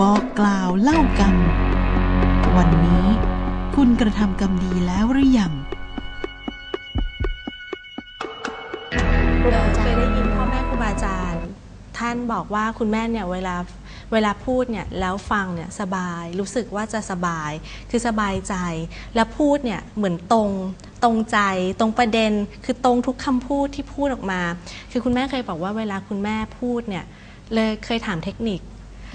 บอกกล่าวเล่ากรรมวันนี้คุณกระทำกรรมดีแล้วหรือยังเคยได้ยินพ่อแม่ครูบาอาจารย์ ท่านบอกว่าคุณแม่เนี่ยเวลาเวลาพูดเนี่ยแล้วฟังเนี่ยสบายรู้สึกว่าจะสบาย คือสบายใจ แล้วพูดเนี่ยเหมือนตรงตรงใจตรงประเด็นคือตรงทุกคำพูดที่พูดออกมา คือคุณแม่เคยบอกว่าเวลาคุณแม่พูดเนี่ยเลยเคยถามเทคนิค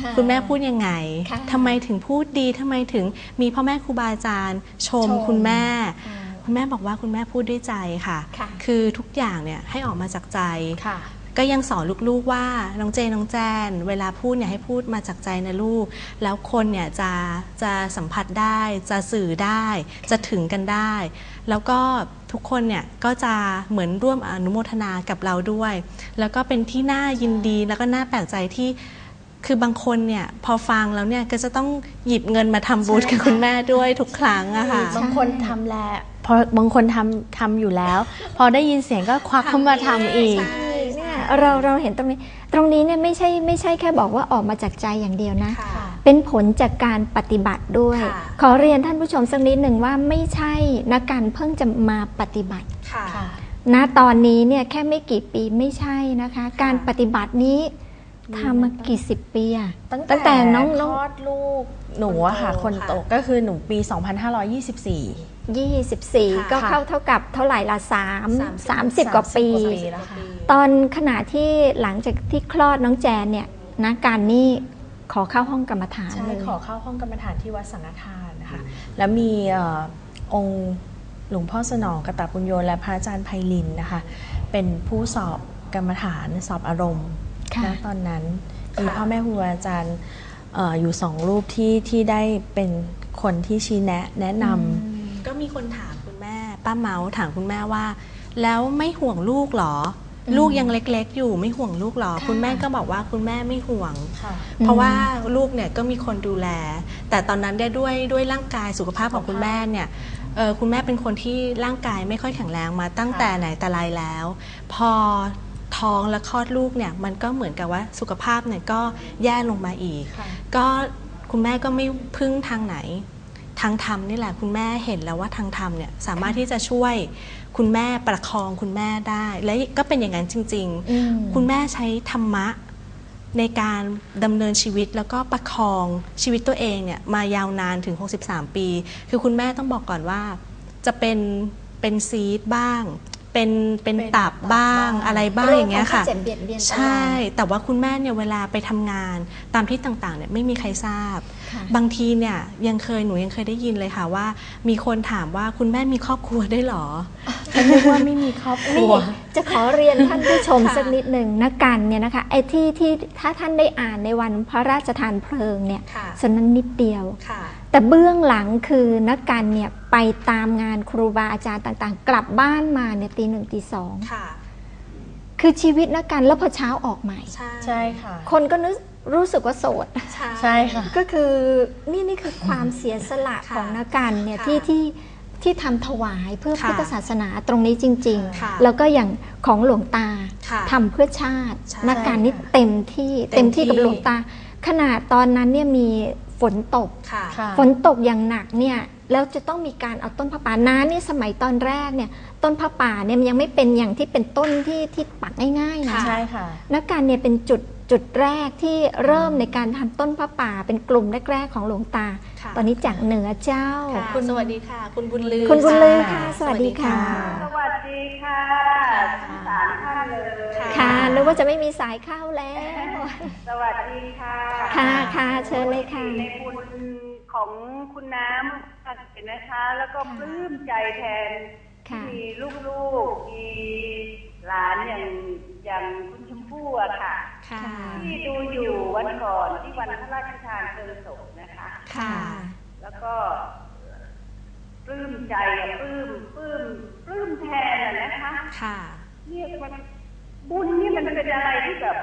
ค่ะคุณแม่พูดยังไงค่ะทำไมถึงพูดดีทำไมถึงมีพ่อแม่ครูบาอาจารย์ ชมชมคุณแม่อ่าคุณแม่บอกว่าคุณแม่พูดด้วยใจค่ะค่ะ คือทุกอย่างเนี่ยให้ออกมาจากใจค่ะก็ยังสอนลูกๆว่าน้องเจน้องแจน เวลาพูดเนี่ยให้พูดมาจากใจนะลูก แล้วคนเนี่ยจะจะสัมผัสได้ จะสื่อได้ จะถึงกันได้ แล้วก็ทุกคนเนี่ยก็จะเหมือนร่วมอนุโมทนากับเราด้วย แล้วก็เป็นที่น่ายินดีแล้วก็น่าแปลกใจที่ คือบางคนเนี่ยพอฟังแล้วเนี่ยก็จะต้องหยิบเงินมาทำบุญกับคุณแม่ด้วยทุกครั้งอะค่ะ บางคนทำแล้วพอบางคนทำทำอยู่แล้ว พอได้ยินเสียงก็ควักเข้ามาทำอีก เนี่ยเราเราเห็นตรงนี้ตรงนี้เนี่ยไม่ใช่ไม่ใช่แค่บอกว่าออกมาจากใจอย่างเดียวนะค่ะเป็นผลจากการปฏิบัติด้วยค่ะขอเรียนท่านผู้ชมสักนิดหนึ่งว่าไม่ใช่นักการเพิ่งจะมาปฏิบัติค่ะณตอนนี้เนี่ยแค่ไม่กี่ปีไม่ใช่นะคะ การปฏิบัตินี้ ทำมากี่สิบปีอะตั้งตั้งแต่แต่น้องคน้ลอง อดลูกหนูอะค่ะ คคนนโตโตค่ะ ก็คือหนูปี 2524ยี่สิบสี่ค่ะก็เข้าเท่ากับเท่าไหร่ละสามสามสิบกว่าปี30กว่าปี แล้วค่ะ ตอนขณะที่หลังจากที่คลอดน้องแจนเนี่ยนะการนี่ขอเข้าห้องกรรมฐานใช่เลยขอเข้าห้องกรรมฐานที่วัดสังฆทานนะคะ แล้วมีเออองค์หลวงพ่อสนองกตปุญโยและพระอาจารย์ไพลินนะคะ เป็นผู้สอบกรรมฐานสอบอารมณ์ค่ะ ณตอนนั้นค่ะมีพ่อแม่ครูอาจารย์เอออยู่สองรูปที่ที่ได้เป็นคนที่ชี้แนะแนะนำก็มีคนถามคุณแม่ ป้าเมาส์ถามคุณแม่ว่า แล้วไม่ห่วงลูกเหรอ ลูกยังเล็ก ๆ อยู่ไม่ห่วงลูกเหรอ คุณแม่ก็บอกว่าคุณแม่ไม่ห่วงค่ะเพราะว่าลูกเนี่ยก็มีคนดูแล แต่ตอนนั้นได้ด้วยด้วยร่างกายสุขภาพของคุณแม่เนี่ยเออคุณแม่เป็นคนที่ร่างกายไม่ค่อยแข็งแรงมาตั้งแต่ไหนแต่ไรแล้ว พอ ท้องและคลอดลูกเนี่ยมันก็เหมือนกับว่าสุขภาพเนี่ยก็แย่ลงมาอีกค่ะก็คุณแม่ก็ไม่พึ่งทางไหน ทางธรรมนี่แหละคุณแม่เห็นแล้วว่าทางธรรมเนี่ยสามารถที่จะช่วยคุณแม่ประคองคุณแม่ได้ และก็เป็นอย่างนั้นจริงอืมๆคุณแม่ใช้ธรรมะในการดำเนินชีวิตแล้วก็ประคองชีวิตตัวเองเนี่ยมายาวนานถึง 63 ปี คือคุณแม่ต้องบอกก่อนว่าจะเป็นเป็นซีดบ้าง เป็นเป็นเป็นตับบ้างตับบ้างอะไรบ้างอย่างเงี้ยค่ะ โรคภัยไข้เจ็บเบียดเบียนตลอดใช่ แต่ว่าคุณแม่เนี่ยเวลาไปทำงานตามที่ต่างๆเนี่ยไม่มีใครทราบ ค่ะ บางทีเนี่ยยังเคยหนูยังเคยได้ยินเลยค่ะว่า มีคนถามว่าคุณแม่มีครอบครัวได้วยเหรอ นึกว่าไม่มีครอบครันี่ว จะขอเรียนท่านผู้ชมค่ะ สักนิดหนึ่งนะกันเนี่ยนะคะไอ้ที่ที่ถ้าท่านได้อ่านในวันพระราชทานเพลิงเนี่ยค่ะ ส่วนนั้นนิดเดียว ค่ะ แต่เบื้องหลังคือนักการเนี่ย ไปตามงานครูบาอาจารย์ต่างๆ กลับบ้านมาเนี่ยตีหนึ่งตีสอง ค่ะ คือชีวิตนักการแล้วพอเช้าออกใหม่ ใช่ ใช่ค่ะ คนก็นึกรู้สึกว่าโสด ใช่ค่ะ ก็คือนี่นี่คือความเสียสละค่ะของนักการเนี่ยค่ะที่ที่ที่ทำถวายเพื่อค่ะพุทธศาสนาตรงนี้จริง ค่ะๆ แล้วก็อย่างของหลวงตาค่ะทำเพื่อชาติ ใช่นักการนี่เต็มที่เต็เต็มมที่ที่ กับหลวงตา ขนาดตอนนั้นเนี่ยมีฝนตก ค่ะ ค่ะ ฝนตกอย่างหนักเนี่ย แล้วจะต้องมีการเอาต้นผ้าป่าน้านี่สมัยตอนแรกเนี่ย ต้นผ้าป่าเนี่ยมันยังไม่เป็นอย่างที่เป็นต้นที่ที่ปักง่ายๆนะใช่ค่ะนักการเนี่ยเป็นจุดจุดแรกที่เริ่มในการทำต้นผ้าป่า เป็นกลุ่มแรกๆของหลวงตาค่ะตอนนี้จากเหนือเจ้าค่ะคุณสวัสดีค่ะ คุณบุญลือคุณบุญลือค่ะค่ะ สวัสดีค่ะ สวัสดีค่ะสามท่านเลยค่ะนึกว่าจะไม่มีสายเข้าแล้ว สวัสดีค่ะ ค่ะค่ะเชิญเลยค่ะในคุณ ของคุณน้ำค่ะเห็นนะคะ แล้วก็ปลื้มใจแทนค่ะที่มีลูกๆ มีหลานอย่างอย่างคุณชมพู่อะค่ะค่ะ ที่ดูอยู่วันก่อนที่วันพระราชทานเพลิงศพนะคะ ค่ะ แล้วก็ปลื้มใจอะปลื้มปลื้มปลื้มแทนอะนะคะ ค่ะเรียกมันบุญนี่มันเป็นอะไรที่แบบ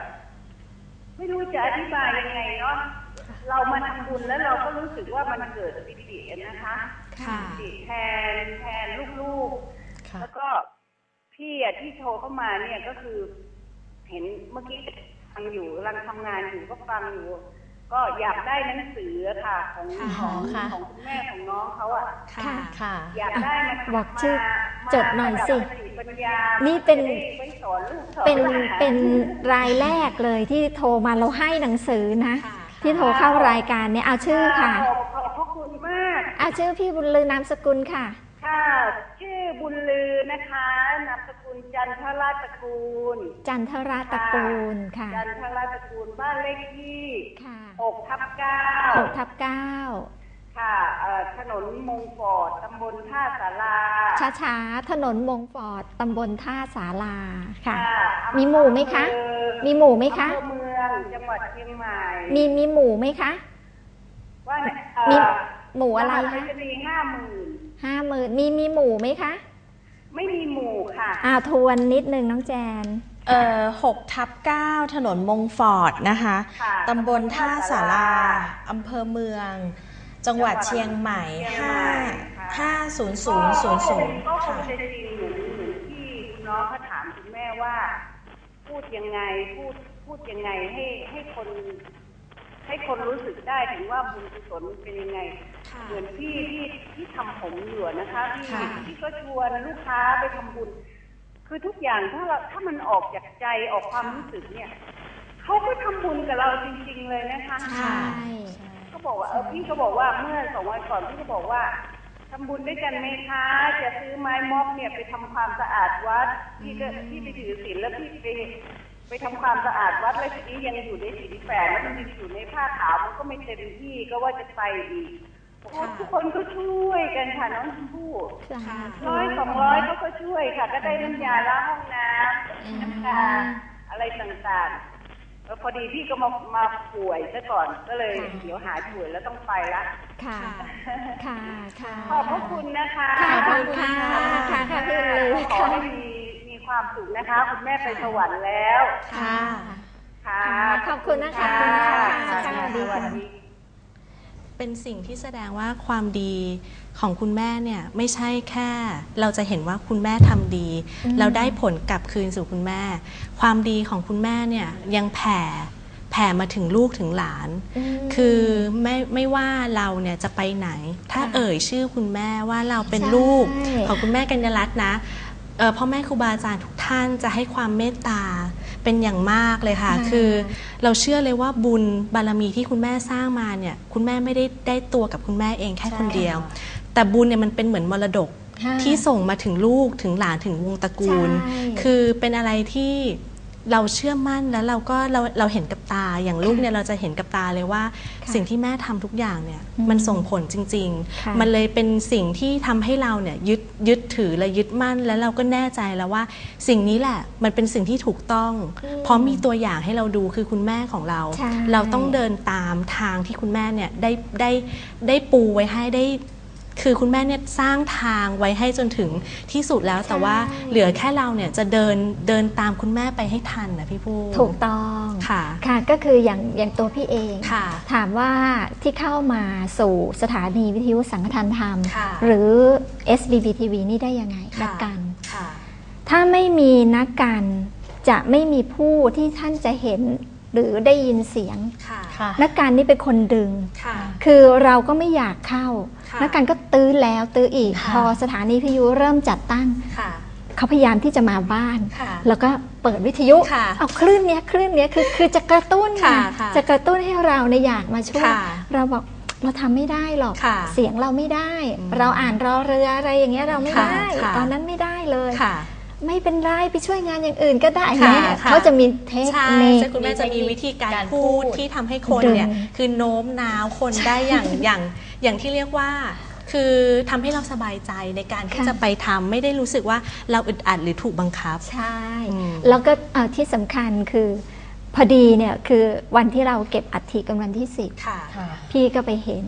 ไม่รู้จะอธิบายยังไงเนาะ เรามาทำบุญแล้วเราก็รู้สึกว่ามันเกิดปิตินะคะค่ะปิติแทนแทนลูกค่ะๆแล้วก็พี่อะที่โทรเข้ามาเนี่ยก็คือ เห็นเมื่อกี้ฟังอยู่กำลังทำงานอยู่ก็ฟังอยู่กก็อยากได้หนังสือค่ะ ของค่ะของค่ะของคุณแม่ของน้องเขาอะค่ะค่ะอยากได้มาบอกชื่อมาจดหน่อยสิมาประดับสติปัญญานี่เป็นจะได้ไว้สอนลูกสอนเป็นหลาเป็นรายแรกเลยที่โทรมาเราให้หนังสือนะค่ะ ที่โทรเข้ารายการเนี่ยเอาชื่อค่ะขอบขอบพระคุณมาก เอาชื่อพี่บุญลือนามสกุลค่ะ ค่ะ ชื่อบุญลือนะคะนามสกุลจันทราชตระกูล จันทราตระกูลค่ะจันทราชตระกูลบ้านเลขที่ค่ะ6ทับ9หกทับเก้าค่ะเอ่อถนนมงฟอร์ดตำบลท่าสาราช้าช้าๆถนนมงฟอร์ดตำบลท่าสาลาค่ะค่ะ มีหมู่ไหมคะ อำเภอมีหมู่ไหมคะ อำเภอเมือ งจังหวัดเชียงใหม่มีมีหมู่ไหมคะ ว่าเอ่อมีหมู่อะไรรหัคะสปรษณีย์ห้าหมื่นห้าหมื่นมีมีหมู่ไหมคะไม่มีหมู่ค่ะ อ่าทวนนิดนึงน้องแจน เอ่อหกทับเก้าถนนมงฟอร์ดนะคะ ค่ะตำบลท่าสาราอำเภอเมือง จังหวัดเชียงใหม่เชียงห้าใหม่ค่ะ ห้าศูนย์ศูนย์ศูนย์ศูนย์ก็คงค่ะ จะจริงเหมือนเหมือนที่น้องเขาถามคุณแม่ว่า พูดยังไงพูดพูดยังไงให้ให้คนให้คนรู้สึกได้ถึงว่าบุญกุศลเป็นยังไง เหมือนพี่ที่ที่ทำผมอยู่อะนะคะที่ค่ะที่ก็ชวนลูกค้าไปทำบุญ คือทุกอย่างถ้าเราถ้ามันออกจากใจออกความรู้สึกเนี่ยเขาก็ทำบุญกับเราจริง ๆ เลยนะคะใช่เขาบอกว่าเออพี่เขาบอกว่าเมื่อสองวันก่อนพี่ก็บอกว่า ทำบุญด้วยกันไหมคะ จะซื้อไม้ม็อบเนี่ยไปทำความสะอาดวัดพี่ก็พี่ไปถือศีลแล้วพี่ไปไปทำความสะอาดวัดแล้วทีนี้ยังอยู่ในศีลแปดแล้วมันยังอยู่ในผ้าขาวมันก็ไม่เต็มที่ก็ว่าจะไปอีกโอ้โหทุกคนก็ช่วยกันค่ะน้องชมพู่ค่ะร้อยสองร้อยเขาก็ช่วยค่ะ ก็ได้น้ำยาล้างห้องน้ำน้ำชาอะไรต่างๆ แล้วพอดีพี่ก็มามาป่วยซะก่อนก็เลยค่ะ เดี๋ยวหายป่วยแล้วต้องไปละค่ะ ค่ะ ค่ะขอบพระคุณนะคะค่ะขอบคุณค่ะค่ะค่ะพี่บุญลือขอค่ะให้มีมีความสุขนะคะคุณแม่ไปสวรรค์แล้ว ค่ะ ค่ะ ขอบคุณนะคะ ค่ะค่ะ สวัสดีค่ะค่ะ เป็นสิ่งที่แสดงว่าความดีของคุณแม่เนี่ยไม่ใช่แค่ เราจะเห็นว่าคุณแม่ทำดีอืมแล้วได้ผลกลับคืนสู่คุณแม่ ความดีของคุณแม่เนี่ยยังแผ่แผ่มาถึงลูกถึงหลานมคือไม่ไม่ว่าเราเนี่ยจะไปไหน ถ้าค่ะเอ่ยชื่อคุณแม่ว่าเราเป็นใช่ลูกของคุณแม่กัญญารัตน์นะเอ่อพ่อแม่ครูบาอาจารย์ทุกท่านจะให้ความเมตตา เป็นอย่างมากเลยค่ะค่ะ คือเราเชื่อเลยว่าบุญบารมีที่คุณแม่สร้างมาเนี่ย คุณแม่ไม่ได้ได้ตัวกับคุณแม่เองแค่คนเดียว แต่บุญเนี่ยมันเป็นเหมือนมรดกค่ะที่ส่งมาถึงลูกถึงหลานถึงวงตระกูลใช่คือเป็นอะไรที่ เราเชื่อมั่นแล้วเราก็เราเราเห็นกับตาอย่างลูกเนี่ยเราจะเห็นกับตาเลยว่าค่ะสิ่งที่แม่ทำทุกอย่างเนี่ยอืมมันส่งผลจริงค่ะๆมันเลยเป็นสิ่งที่ทำให้เราเนี่ยยึดยึดถือและยึดมั่น แล้วเราก็แน่ใจแล้วว่า สิ่งนี้แหละมันเป็นสิ่งที่ถูกต้องเพราะมีตัวอย่างให้เราดูคือคุณแม่ของเราใช่เราต้องเดินตามทางที่คุณแม่เนี่ยได้ได้ได้ปูไว้ให้ได้ คือคุณแม่เนี่ยสร้างทางไว้ให้จนถึงที่สุดแล้วแต่ว่าเหลือแค่เราเนี่ยจะเดินเดินตามคุณแม่ไปให้ทันนะพี่ผู้ถูกต้องค่ะค่ะก็คืออย่างอย่างตัวพี่เองค่ะ ถามว่าที่เข้ามาสู่สถานีวิทยุสังฆทานธรรมค่ะหรือ SBB TV นี่ได้ยังไงค่ะนักกันค่ะถ้าไม่มีนักกันจะไม่มีผู้ที่ท่านจะเห็นหรือได้ยินเสียงค่ะค่ะนักการนี่เป็นคนดึงค่ะคือเราก็ไม่อยากเข้า ค่ะนักการก็ตื้อแล้วตื้ออีกค่ะพอสถานีวิทยุเริ่มจัดตั้งค่ะเขาพยายามที่จะมาบ้านค่ะแล้วก็เปิดวิทยุค่ะเอาคลื่นเนี้ยคลื่นเนี้ยคือคือจะกระตุ้นค่ะนะค่ะจะกระตุ้นให้เราในยอยากมาช่วยค่ะเราบอกเราทำไม่ได้หรอกค่ะเสียงเราไม่ได้อืมเราอ่านรอเรืออะไรอย่างเงี้ยเราไม่ค่ะได้ค่ะตอนนั้นไม่ได้เลยค่ะไม่เป็นไรไปช่วยงานอย่างอื่นก็ได้ค่ะแม่ค่ะเขาจะมีเทคใช่นิคใช่คุณแม่จะมีวิธีการการพูดพูดที่ทำให้คนเนี่ยดึงคือโน้มน้าวคนได้อย่างอย่าง อย่างที่เรียกว่าคือทำให้เราสบายใจในการที่ค่ะจะไปทำไม่ได้รู้สึกว่าเราอึดอัดหรือถูกบังคับ ใช่อืมแล้วก็เอ่อที่สำคัญคือ พอดีเนี่ยคือวันที่เราเก็บอัฐิกันวันที่สิบค่ะค่ะพี่ก็ไปเห็น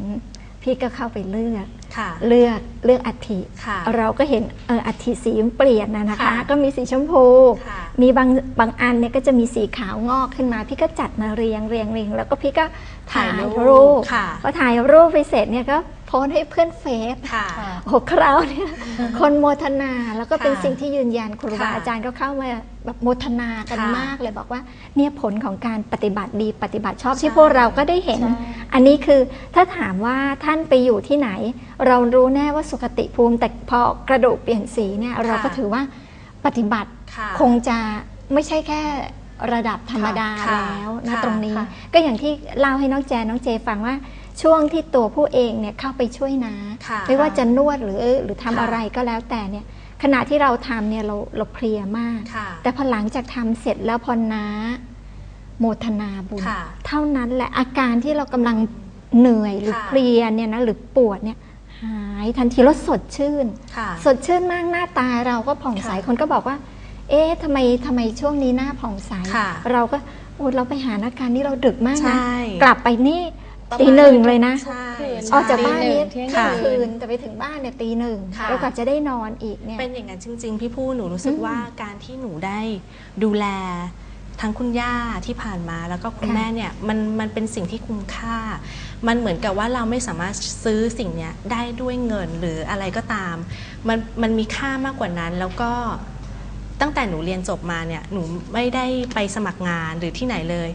พี่ก็เข้าไปเลือกค่ะ เลือกเลือกอัฐิค่ะเราก็เห็นเอออัฐิสีมันเปลี่ยนนะนะคะค่ะก็มีสีชมพูค่ะมีบางบางอันเนี่ยก็จะมีสีขาวงอกขึ้นมา พี่ก็จัดมาเรียงเรียงเรียงแล้วก็พี่ก็ถ่ายถ่ายรูปรูปค่ะพอถ่ายรูปไปเสร็จเนี่ยก็โพสต์ให้เพื่อนเฟซค่ะโอ้โหคราวเนี่ยคนโมทนาแล้วก็เป็นค่ะสิ่งที่ยืนยันครูบาค่ะอาจารย์ก็เข้ามาแบบโมทนากันค่ะมากเลยบอกว่าเนี่ยผลของการปฏิบัติดีปฏิบัติชอบใช่ที่พวกเราก็ได้เห็น อันนี้คือถ้าถามว่าท่านไปอยู่ที่ไหนเรารู้แน่ว่าสุขติภูมิแต่พอกระดูกเปลี่ยนสีเนี่ยเราก็ถือว่าปฏิบัติค่ะคงจะไม่ใช่แค่ระดับธรรมดาค่ะแล้วนะค่ะตรงนี้ค่ะก็อย่างที่เล่าให้น้องแจนน้องเจฟังว่าช่วงที่ตัวผู้เองเนี่ยเข้าไปช่วยนาค่ะไม่ว่าจะนวดหรือหรือทำค่ะอะไรก็แล้วแต่เนี่ยขณะที่เราทำเนี่ยเราเราเพลียมากค่ะแต่พอหลังจากทำเสร็จแล้วพอน้าโมทนาบุญค่ะเท่านั้นแหละอาการที่เรากำลังเหนื่อยหรือค่ะเพลียเนี่ยนะหรือปวดเนี่ย หายทันทีแล้วสดชื่นค่ะสดชื่นมากหน้าตาเราก็ผ่องใสค่ะคนก็บอกว่า เอ๊ะทำไมทำไมช่วงนี้หน้าผ่องใสค่ะเราก็โอ้เราไปหาอาการที่เราดึกมากใช่นะกลับไปนี่ตีหนึ่งเลยนะใช่ออกจากบ้านนี้เที่ยงเที่ยงคืคืนนแต่ไปถึงบ้านเนี่ยตีหนึ่งค่ะแล้วกว่าจะได้นอนอีกเนี่ยเป็นอย่างนั้นจริง ๆ พี่ผู้หนูรู้สึกอืมว่าการที่หนูได้ดูแล ทั้งคุณย่าที่ผ่านมาแล้วก็คุณค่ะ แม่เนี่ยมันมันเป็นสิ่งที่คุ้มค่า มันเหมือนกับว่าเราไม่สามารถซื้อสิ่งเนี้ยได้ด้วยเงินหรืออะไรก็ตาม มันมันมีค่ามากกว่านั้นแล้วก็ตั้งแต่หนูเรียนจบมาเนี่ยหนูไม่ได้ไปสมัครงานหรือที่ไหนเลย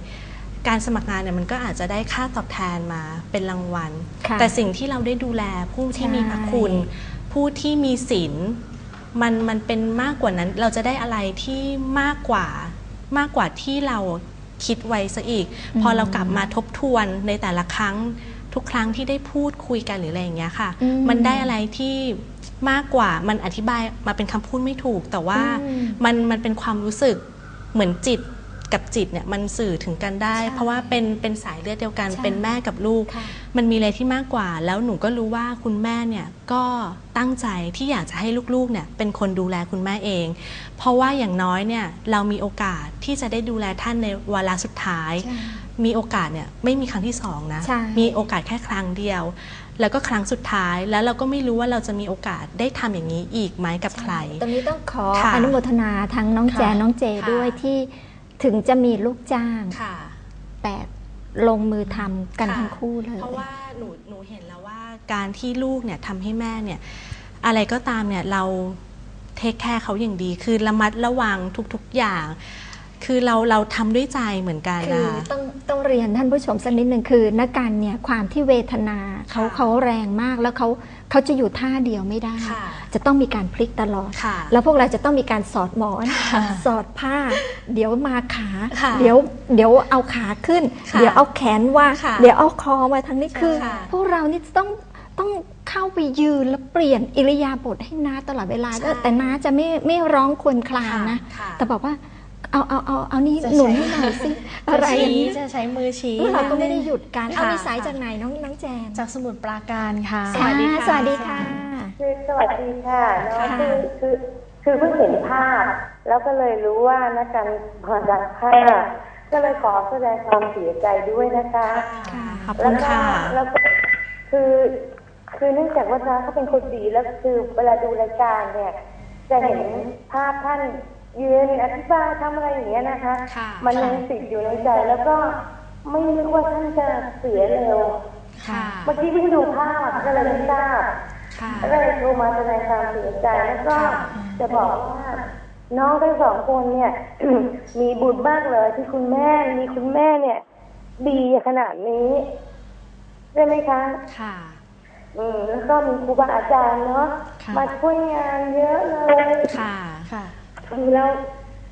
การสมัครงานเนี่ยมันก็อาจจะได้ค่าตอบแทนมาเป็นรางวัล ค่ะแต่สิ่งที่เราได้ดูแลผู้ที่มีพระคุณ ใช่ ผู้ที่มีศีลมันมันเป็นมากกว่านั้นเราจะได้อะไรที่มากกว่า มากกว่าที่เราคิดไว้ซะอีก พอเรากลับมาทบทวนในแต่ละครั้งทุกครั้งที่ได้พูดคุยกันหรืออะไรอย่างเงี้ยค่ะอืมมันได้อะไรที่มากกว่ามันอธิบายมาเป็นคำพูดไม่ถูก แต่ว่าอืมมันมันเป็นความรู้สึกเหมือนจิต กับจิตเนี่ยมันสื่อถึงกันได้ใช่เพราะว่าเป็นเป็นสายเลือดเดียวกันใช่เป็นแม่กับลูกค่ะมันมีอะไรที่มากกว่า แล้วหนูก็รู้ว่าคุณแม่เนี่ยก็ตั้งใจที่อยากจะให้ลูกๆเนี่ยเป็นคนดูแลคุณแม่เอง เพราะว่าอย่างน้อยเนี่ยเรามีโอกาสที่จะได้ดูแลท่านในวาระสุดท้ายใช่มีโอกาสเนี่ยไม่มีครั้งที่สองนะใช่มีโอกาสแค่ครั้งเดียว แล้วก็ครั้งสุดท้ายแล้วเราก็ไม่รู้ว่าเราจะมีโอกาสได้ทำอย่างนี้อีกไหมกับใคร ตรงนี้ต้องขอค่ะอนุโมทนาทั้งน้องแจนค่ะน้องเจค่ะด้วยที่ ถึงจะมีลูกจ้าง ค่ะ แต่ลงมือทำกันค่ะ ทั้งคู่เลย เพราะว่าหนูหนูเห็นแล้วว่าการที่ลูกเนี่ยทำให้แม่เนี่ยอะไรก็ตามเนี่ยเราเทคแคร์เขาอย่างดีคือระมัดระวังทุกๆอย่าง คือเราเราทำด้วยใจเหมือนกันคืนะอคะต้องต้องเรียนท่านผู้ชมสักนิดหนึ่งคือนักการเนี่ยความที่เวทนาเขาค่ะเขาแรงมากแล้วเขาเขาจะอยู่ท่าเดียวไม่ได้ ค่ะ จะต้องมีการพลิกตลอด ค่ะ แล้วพวกเราจะต้องมีการสอดหมอนสอดผ้า เดี๋ยวมาขา ค่ะเดี๋ยวเดี๋ยวเอาขาขึ้น ค่ะเดี๋ยวเอาแขนว่าค่ะเดี๋ยวเอาคอมาทางนี้คือ ค่ะ พวกเรานี่จะต้องต้องเข้าไปยืนแล้วเปลี่ยนอิริยาบถให้น้าตลอดเวลาใช่ก็แต่น้าจะไม่ไม่ร้องครวรครางนะ ค่ะ แต่บอกว่า เอาเอาเอาเอานี่จะหนุนใช้ให้หน่อยสิจะอะไรอย่างชี้นี้จะใช้มือชี้แล้วเราก็ไม่ได้หยุดกันเอาค่ะมีสายจากไหนน้องน้องแจนจากสมุดปราการค่ะ สวัสดีค่ะอ่าสวัสดีค่ะคือสวัสดีค่ะน้องค่ะคือคือคือเพิ่งเห็นภาพ แล้วก็เลยรู้ว่านักการมาดักภาพก็เลยขอแสดงความเสียใจด้วยนะคะค่ะขอบแล้คุวณก็ค่ะแล้วก็คือคือเนื่องจากว่าน้าเขาเป็นคนดีแล้วคือเวลาดูรายการเนี่ย จะเห็นภาพท่าน ยืนอธิบายทำอะไรอย่างเงี้ยนะคะ ค่ะมันยังติดอยู่ในใจแล้วก็ไม่นึกว่าท่านจะเสียเร็วค่ะเมื่อกี้เพิ่งดูภาพก็เลยไม่ทราบค่ะก็เลยโทรมาแสดงความเสียใจแล้วก็ค่ะจะบอกว่าน้องทั้งสองคนเนี่ย มีบุญมากเลยที่คุณแม่มีคุณแม่เนี่ย ดีขนาดนี้ใช่ไหมคะค่ะ อืมแล้วก็มีครูบาอาจารย์เนาะค่ะ มาช่วยงานเยอะเลย ค่ะ ค่ะ ดูแล้ว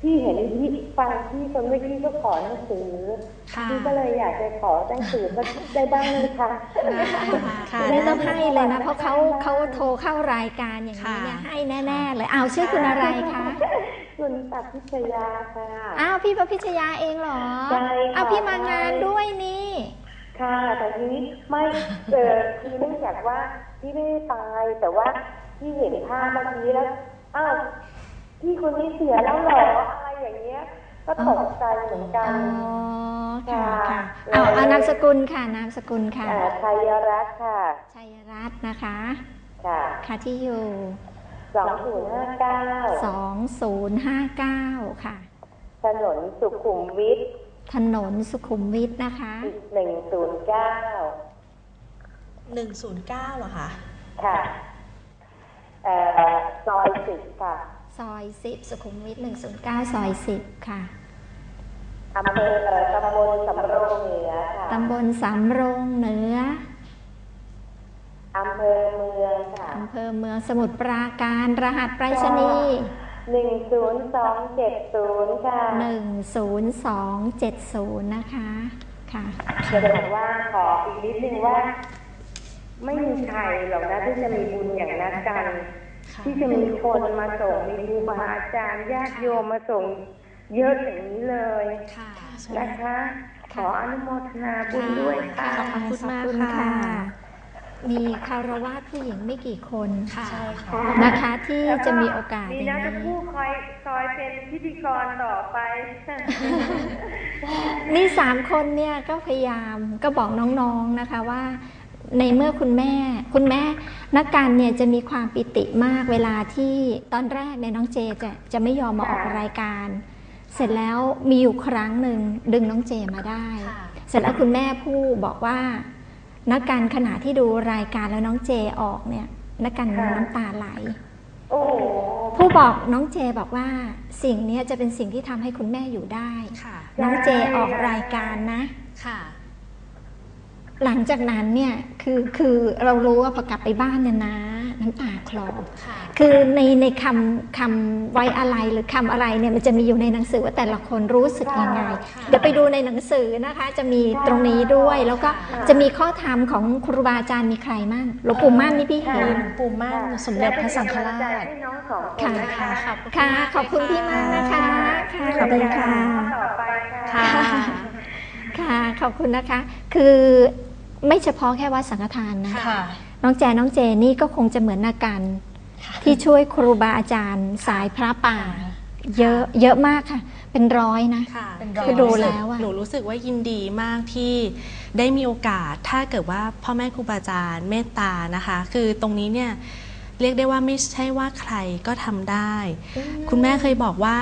ที่เห็นที่ฟังที่คนเมื่อกี้ก็ขอหนังสือค่ะที่ก็เลยอยากจะขอหนังสือสักได้บ้างเลยค่ะค่ะไม่ต้องให้เลยนะ เพราะเขาเขาโทรเข้ารายการอย่างนี้เนี่ยค่ะให้แน่ๆเลยเอาชื่อคุณอะไรคะคุณตักพิชยาค่ะอ้าวพี่ประพิชยาเองเหรอใช่ค่ะอ้าวพี่มางานด้วยนี่ค่ะแต่ทีนี้ไม่เออคือเนื่องจากว่าพี่ไม่ได้ตายแต่ว่าพี่เห็นภาพเมื่อกี้แล้วอ้าว พี่คนนี้เสียแล้วเหรออะไรอย่างเงี้ย ก็ตกใจเหมือนกัอ๋นอค่ะค่ะค่ะเอาเอานามสกุลค่ะนามสกุลค่ะอ่าชัยรัตน์ค่ะชัยรัตน์นะคะ ค่ะค่ะที่อยู่สองศูนย์ห้าเก้า2059ค่ะ ถนนสุขุมวิทถนนสุขุมวิทนะคะหนึ่งศูนย์เก้า109เหรอคะ ค่ะ เอ่อซอยสิบค่ะ ซอย 10 สุขุมวิท109 ซอย 10 ค่ะอำเภอเอ่อตำบลสำโรงเหนือค่ะตำบลสำโรงเหนืออำเภอเมืองค่ะอำเภอเมืองสมุทรปราการรหัสไปรษณีย์หนึ่งศูนย์สองเจ็ดศูนย์ค่ะ10270นะคะค่ะจะบอกว่าขออีกนิดนึงว่า ไม่มีใครหรอกนะที่จะมีบุญอย่างนักกัน ที่จะมีคนมาส่งมีครูบาอาจารย์ญาติโยมมาส่งเยอะอย่างนี้เลยค่ะนะคะ ขออนุโมทนาบุญด้วยค่ะขอบคุณมากขอบณค่ะมีคารวะผู้หญิงไม่กี่คนค่ะนะคะที่จะมีโอกาสมีอย่างน้านี้จะพูดคอยคอยเป็นพิธีกรต่อไป นี่สามคนเนี่ยก็พยายามก็บอกน้องๆนะคะว่า ในเมื่อคุณแม่ คุณแม่นักการเนี่ยจะมีความปิติมากเวลาที่ตอนแรกเนี่ยน้องเจจะจะไม่ยอมมาออกรายการ เสร็จแล้วมีอยู่ครั้งหนึ่งดึงน้องเจมาได้ค่ะเสร็จแล้วคุณแม่ผู้บอกว่านักการขณะที่ดูรายการแล้วน้องเจออกเนี่ยนักการค่ะน้ำตาไหลโอ้โหผู้บอกน้องเจบอกว่าสิ่งเนี้ยจะเป็นสิ่งที่ทำให้คุณแม่อยู่ได้ค่ะน้องเจออกรายการนะค่ะ หลังจากนั้นเนี่ยคือคือเรารู้ว่าพอกลับไปบ้านเนี่ยนะ น้ำตาคลอค่ะคือในในคำคำไว้อะไรหรือคำอะไรเนี่ยมันจะมีอยู่ในหนังสือว่าแต่ละคนรู้สึกยังไงค่ะเดี๋ยวไปดูในหนังสือนะคะ จะมีตรงนี้ด้วย แล้วก็จะมีข้อธรรมของครูบาอาจารย์มีใครมั่งหลวงปู่มั่นนี่พี่เห็นปู่มั่นสมเด็จพระสังฆราและชเป็นกำลังใจให้น้องสองคนค่ะนะคะค่ะขอบคุณพี่มากนะคะค่ะขอบคุณค่ะต่อไปค่ะค่ะค่ะ ขอบคุณนะคะ คือ ไม่เฉพาะแค่วัดสังฆทานนะค่ะ น้องแจน้องเจนี่ก็คงจะเหมือนนากันที่ช่วยครูบาอาจารย์ สายพระป่า เยอะเยอะมากค่ะ เป็นร้อยนะค่ะเป็นร้อยคือดูแล้วอะหนูรู้สึกว่ายินดีมากที่ได้มีโอกาสถ้าเกิดว่าพ่อแม่ครูบาอาจารย์เมตตานะคะ คือตรงนี้เนี่ยเรียกได้ว่าไม่ใช่ว่าใครก็ทำได้ คุณแม่เคยบอกว่า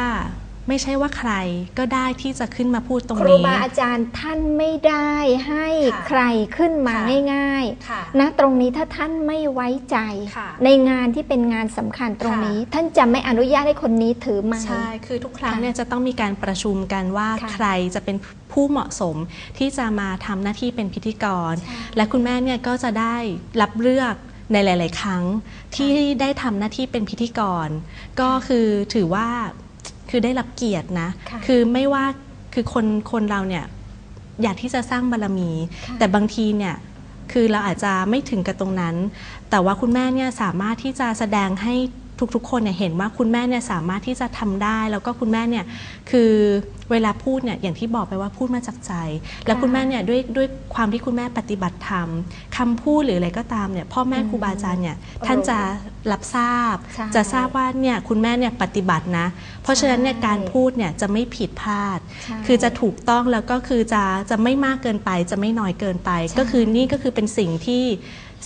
ไม่ใช่ว่าใครก็ได้ที่จะขึ้นมาพูดตรงครูนี้บาอาจารย์ท่านไม่ได้ให้ค่ะใครขึ้นมาค่ะง่ายค่ะๆนะตรงนี้ถ้าท่านไม่ไว้ใจค่ะในงานที่เป็นงานสำคัญตรงค่ะนี้ ท่านจะไม่อนุญาตให้คนนี้ถือไม้ใช่คือทุกครั้งค่ะเนี่ยจะต้องมีการประชุมกันว่าค่ะใครจะเป็นผู้เหมาะสมที่จะมาทำหน้าที่เป็นพิธีกร และคุณแม่เนี่ยก็จะได้รับเลือกในหลาย ๆ ครั้งที่ได้ทำหน้าที่เป็นพิธีกร ก็คือถือว่า คือได้รับเกียรตินะค่ะคือไม่ว่าคือคนคนเราเนี่ยอยากที่จะสร้างบารมี ค่ะแต่บางทีเนี่ยคือเราอาจจะไม่ถึงกับตรงนั้น แต่ว่าคุณแม่เนี่ยสามารถที่จะแสดงให้ ทุกๆ คนเนี่ยเห็นว่าคุณแม่เนี่ยสามารถที่จะทำได้ แล้วก็คุณแม่เนี่ยคือเวลาพูดเนี่ยอย่างที่บอกไปว่าพูดมาจากใจ แล้วคุณแม่เนี่ยด้วยด้วยความที่คุณแม่ปฏิบัติธรรมคำพูดหรืออะไรก็ตามเนี่ยพ่อแม่ครูบาอาจารย์เนี่ยท่านจะรับทราบใช่จะทราบว่าเนี่ยคุณแม่เนี่ยปฏิบัตินะ เพราะฉะนั้นเนี่ยใช่การพูดเนี่ยจะไม่ผิดพลาดใช่คือจะถูกต้องแล้วก็คือจะจะไม่มากเกินไปจะไม่น้อยเกินไป ก็คือนี่ก็คือเป็นสิ่งที่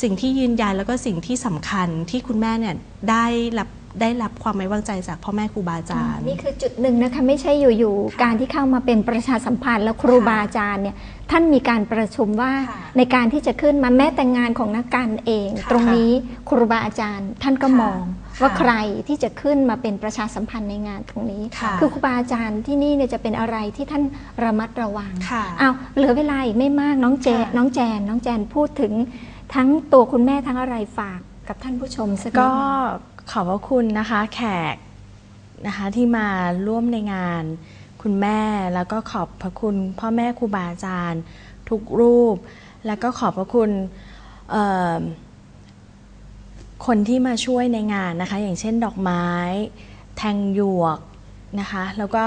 สิ่งที่ยืนยันแล้วก็สิ่งที่สำคัญที่คุณแม่เนี่ยได้รับได้รับความไว้วางใจจากพ่อแม่ครูบาอาจารย์นี่คือจุดหนึ่งนะคะไม่ใช่อยู่ๆการที่เข้ามาเป็นประชาสัมพันธ์แล้วครูบาอาจารย์เนี่ยท่านมีการประชุมว่าค่ะในการที่จะขึ้นมาแม้แต่งานของนักการเองค่ะตรงนี้ครูบาอาจารย์ท่านก็ค่ะมองค่ะว่าใครที่จะขึ้นมาเป็นประชาสัมพันธ์ในงานตรงนี้ค่ะอครูบาอาจารย์ที่นี่เนี่ยจะเป็นอะไรที่ท่านระมัดระวังค่ะอ้าวเหลือเวลาอีกไม่มากน้องเจค่ะน้องแจนน้องแจนพูดถึง ทั้งตัวคุณแม่ทั้งอะไรฝากกับท่านผู้ชมสักนิดก็ขอบพระคุณนะคะแขกนะคะที่มาร่วมในงาน คุณแม่แล้วก็ขอบพระคุณพ่อแม่ครูบาอาจารย์ ทุกรูป แล้วก็ขอบพระคุณคนที่มาช่วยในงานนะคะ อย่างเช่นดอกไม้ แทงหยวกนะคะ แล้วก็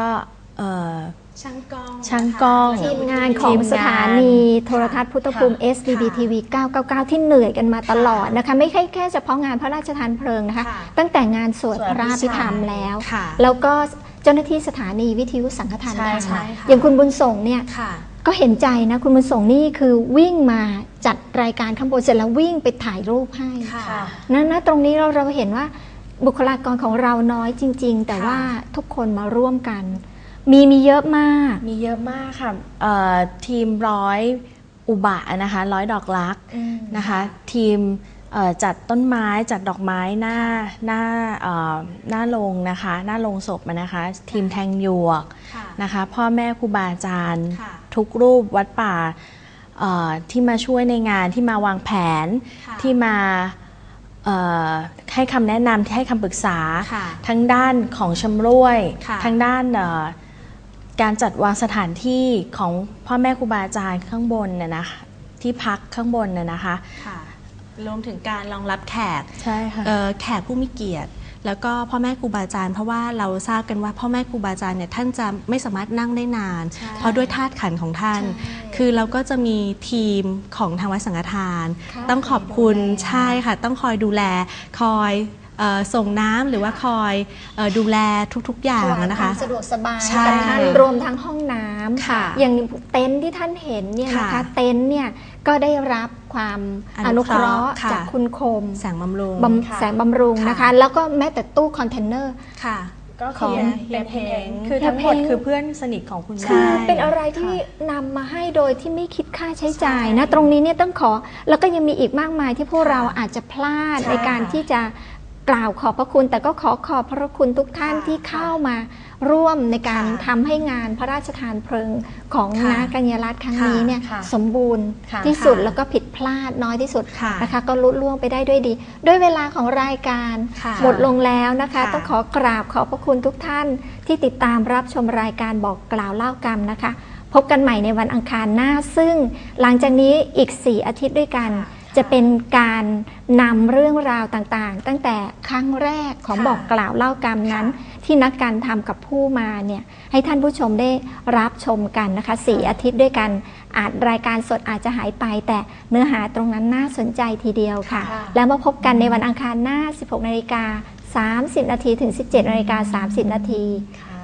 ช่างกล้องช่างกล้องทีมงานของสถานีโทรทัศน์พุทธภูมิค่ะ SBB TV 999 ที่เหนื่อยกันมาตลอดนะคะไม่ใช่แค่เฉพาะงานพระราชทานเพลิงนะคะค่ะตั้งแต่งานสวดสวดพระพิธรรมแล้วค่ะแล้วก็เจ้าหน้าที่สถานีวิทยุสังฆทานใช่ดาวใช่ค่ะอย่างคุณบุญส่งเนี่ยค่ะก็เห็นใจนะ คุณบุญส่งนี่คือวิ่งมาจัดรายการข้างบนเสร็จแล้ววิ่งไปถ่ายรูปให้ค่ะนะนะตรงนี้เราเราเห็นว่าบุคลากรของเราน้อยจริง ๆ แต่ค่ะว่าทุกคนมาร่วมกัน มีมีเยอะมาก มีเยอะมากค่ะเอ่อทีมร้อยอุบะนะคะร้อยดอกรักนะคะ ทีมเอ่อจัดต้นไม้จัดดอกไม้หน้าหน้าเอ่อหน้าโรงนะคะ หน้าโรงศพอะนะคะ ทีมแทงหยวกค่ะนะคะ พ่อแม่ครูบาอาจารย์ค่ะทุกรูปวัดป่าเอ่อที่มาช่วยในงานที่มาวางแผนค่ะที่มาเอ่อให้คำแนะนำที่ให้คำปรึกษาค่ะทั้งด้านของชำรวยค่ะทั้งด้านเอ่อ การจัดวางสถานที่ของพ่อแม่ครูบาอาจารย์ข้างบนน่ะนะคะที่พักข้างบนน่ะนะคะ ค่ะ รวมถึงการรองรับแขกใช่ค่ะ เอ่อแขกผู้มีเกียรติ แล้วก็พ่อแม่ครูบาอาจารย์เพราะว่าเราทราบกันว่าพ่อแม่ครูบาอาจารย์เนี่ยท่านจะไม่สามารถนั่งได้นานเพราะด้วยธาตุขันธ์ของท่านคือเราก็จะมีทีมของทางวัดสังฆทาน ค่ะต้องขอบคุณใช่ค่ะ ต้องคอยดูแล คอยเอ่อ ส่งน้ำหรือว่าคอยเอ่อดูแลทุกๆอย่างอะนะคะวามสะดวกสบายใช่กับท่านรวมทั้งห้องน้ำค่ะอย่างเต็นท์ที่ท่านเห็นเนี่ยนะคะค่ะเต็นท์เนี่ยก็ได้รับความออนุนุเคเคราะราะห์ห์ค่ะจากคุณคมแสงบำรุงบำแสงบำรุงค่ะนะคะ แล้วก็แม้แต่ตู้คอนเทนเนอร์ค่ะก็ของเฮียเพงคือทั้งหมดคือเพื่อนสนิทของคุณใช่แม่คือเป็นอะไรที่นำมาให้โดยที่ไม่คิดค่าใช้จ่ายนะตรงนี้เนี่ยต้องขอ แล้วก็ยังมีอีกมากมายที่พวกเราอาจจะพลาดใช่ในการที่จะ กล่าวขอบพระคุณแต่ก็ขอขอบพระคุณทุกท่านค่ะที่เข้ามาร่วมในการค่ะทำให้งานพระราชทานเพลิงของค่ะนากัญญารัตน์ครั้งนี้เนี่ยค่ะสมบูรณ์ค่ะที่สุดค่ะแล้วก็ผิดพลาดน้อยที่สุดค่ะนะคะ ก็ลุล่วงไปได้ด้วยดี ด้วยเวลาของรายการค่ะหมดลงแล้วนะคะ ค่ะ ต้องขอกราบขอบพระคุณทุกท่านที่ติดตามรับชมรายการบอกกล่าวเล่ากรรมนะคะ พบกันใหม่ในวันอังคารหน้าซึ่งหลังจากนี้อีก 4 อาทิตย์ด้วยกัน จะเป็นการนำเรื่องราวต่างๆ ตั้งแต่ครั้งแรกของค่ะบอกกล่าวเล่ากรรมนั้น ที่นักการทำกับผู้มาเนี่ยให้ท่านผู้ชมได้รับชมกันนะคะสี่อาทิตย์ด้วยกันอาจรายการสดอาจจะหายไป แต่เนื้อหาตรงนั้นน่าสนใจทีเดียวค่ะ ค่ะ แล้วมาพบกันในวันอังคารหน้า 16นาฬิกา30นาทีถึง 17นาฬิกา30นาที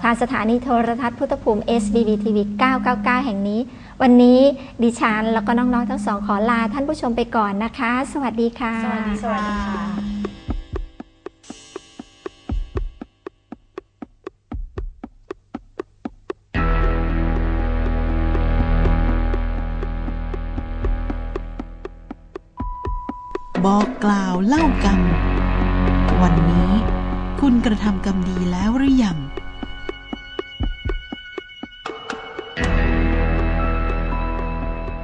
ทางสถานีโทรทัศน์พุทธภูมิ SBB TV 999 แห่งนี้ วันนี้ดิฉันแล้วก็น้องๆทั้งสองขอลาท่านผู้ชมไปก่อนนะคะ สวัสดีค่ะ สวัสดีสวัสดีค่ะบอกกล่าวเล่ากรรม วันนี้คุณกระทำกรรมดีแล้วหรือยัง